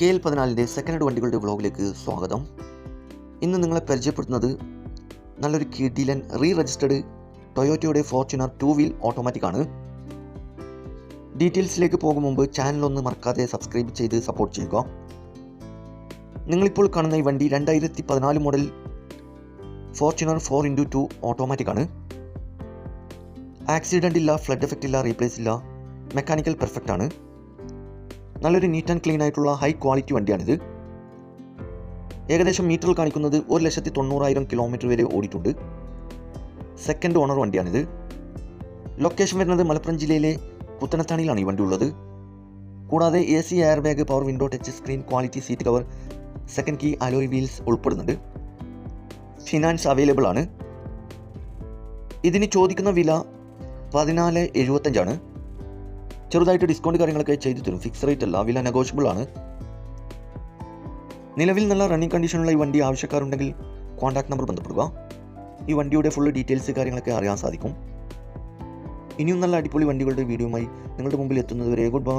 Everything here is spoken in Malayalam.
കെ എൽ പതിനാലിന്റെ സെക്കൻഡ് ഹാൻഡ് വണ്ടികളുടെ വ്ളോഗിലേക്ക് സ്വാഗതം. ഇന്ന് നിങ്ങളെ പരിചയപ്പെടുത്തുന്നത് നല്ലൊരു കിഡിലൻ റീ രജിസ്റ്റേഡ് ടൊയോറ്റയുടെ ഫോർച്യൂണർ ടു വീൽ ഓട്ടോമാറ്റിക് ആണ്. ഡീറ്റെയിൽസിലേക്ക് പോകും മുമ്പ് ചാനലൊന്ന് മറക്കാതെ സബ്സ്ക്രൈബ് ചെയ്ത് സപ്പോർട്ട് ചെയ്യുക. നിങ്ങളിപ്പോൾ കാണുന്ന ഈ വണ്ടി രണ്ടായിരത്തി പതിനാല് model Fortuner four into two automatic ആണ്. ആക്സിഡന്റ് ഇല്ല ഫ്ലഡ് എഫക്റ്റ് ഇല്ല റീപ്ലേസ് ഇല്ല മെക്കാനിക്കൽ പെർഫെക്റ്റ് ആണ്. നല്ലൊരു നീറ്റ് ആൻഡ് ക്ലീൻ ആയിട്ടുള്ള ഹൈ ക്വാളിറ്റി വണ്ടിയാണിത്. ഏകദേശം മീറ്ററിൽ കാണിക്കുന്നത് ഒരു ലക്ഷത്തി തൊണ്ണൂറായിരം കിലോമീറ്റർ വരെ ഓടിയിട്ടുണ്ട്. Second owner വണ്ടിയാണിത്. ലൊക്കേഷൻ വരുന്നത് മലപ്പുറം ജില്ലയിലെ കുത്തനത്താണിയിലാണ് ഈ വണ്ടി ഉള്ളത്. കൂടാതെ A C air bag power window touch screen quality seat cover second key alloy wheels ഉൾപ്പെടുന്നുണ്ട്. ഫിനാൻസ് അവൈലബിൾ ആണ്. ഇതിന് ചോദിക്കുന്ന വില പതിനാല് എഴുപത്തഞ്ചാണ്. ചെറുതായിട്ട് ഡിസ്കൗണ്ട് കാര്യങ്ങളൊക്കെ ചെയ്തു തരും. ഫിക്സ് റേറ്റ് അല്ല വില നെഗോഷ്യബിൾ ആണ്. നിലവിൽ നല്ല റണ്ണിങ് കണ്ടീഷനുള്ള ഈ വണ്ടി ആവശ്യക്കാരുണ്ടെങ്കിൽ കോൺടാക്ട് നമ്പർ ബന്ധപ്പെടുക. ഈ വണ്ടിയുടെ ഫുൾ ഡീറ്റെയിൽസ് കാര്യങ്ങളൊക്കെ അറിയാൻ സാധിക്കും. ഇനിയും നല്ല അടിപൊളി വണ്ടികളുടെ വീഡിയോയുമായി നിങ്ങളുടെ മുമ്പിൽ എത്തുന്നതുവരെ ഗുഡ് ബൈ